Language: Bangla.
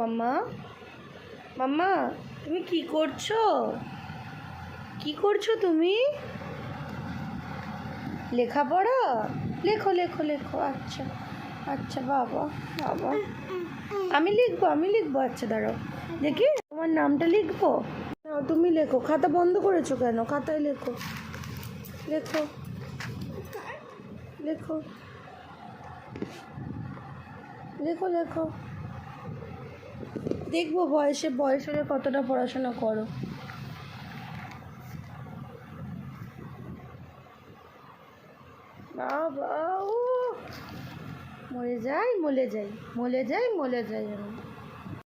মাম্মা? মাম্মা, তুমি কি করছ? কি করছ তুমি? লেখাপড়া? লেখো লেখো লেখো। আচ্ছা আচ্ছা বাবা বাবা। আমি লিখব আমি লিখব। আচ্ছা দাঁড়াও। দেখি, তোমার নামটা লিখব? তুমি লেখো। খাতা বন্ধ করেছ কেন? খাতায় লেখো। লেখো। লেখো। লেখো লেখো। দেখব বয়সে, বয়স হলে কতটা পড়াশোনা করো। বাবা, ও! মরে যাই, মলে যাই মলে যাই মলে যাই আমি।